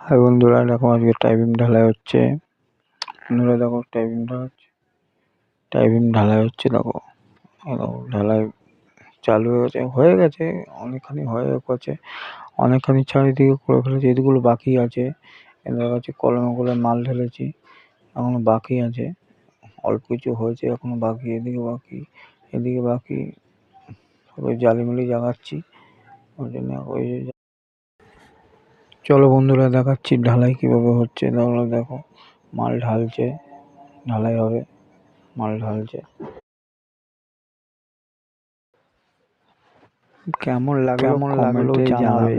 High বন্ধুরা, দেখো আজকে টাইপিং ঢালাই হচ্ছে। বন্ধুরা, দেখো টাইপিং ঢালাই টাইপিং ঢালাই হচ্ছে, দেখো। ঢালাই চালু হয়ে গেছে। হয়ে গেছে, অনেকখানি হয়ে গেছে। অনেকখানি চারিদিকে করে ফেলেছি এগুলো বাকি আছে। এদের কাছে কলমে করে মাল ঢেলেছি, এখনও বাকি আছে। অল্প কিছু হয়েছে, এখনও বাকি, এদিকে বাকি এদিকে বাকি। সবাই জালি মালি জাগাচ্ছি। ওই জন্য ওই চলো বন্ধুরা দেখাচ্ছি ঢালাই কীভাবে হচ্ছে। তাহলে দেখো মাল ঢালছে ঢালাই হবে মাল ঢালছে। কেমন লাগে কেমন লাগল জানাবে।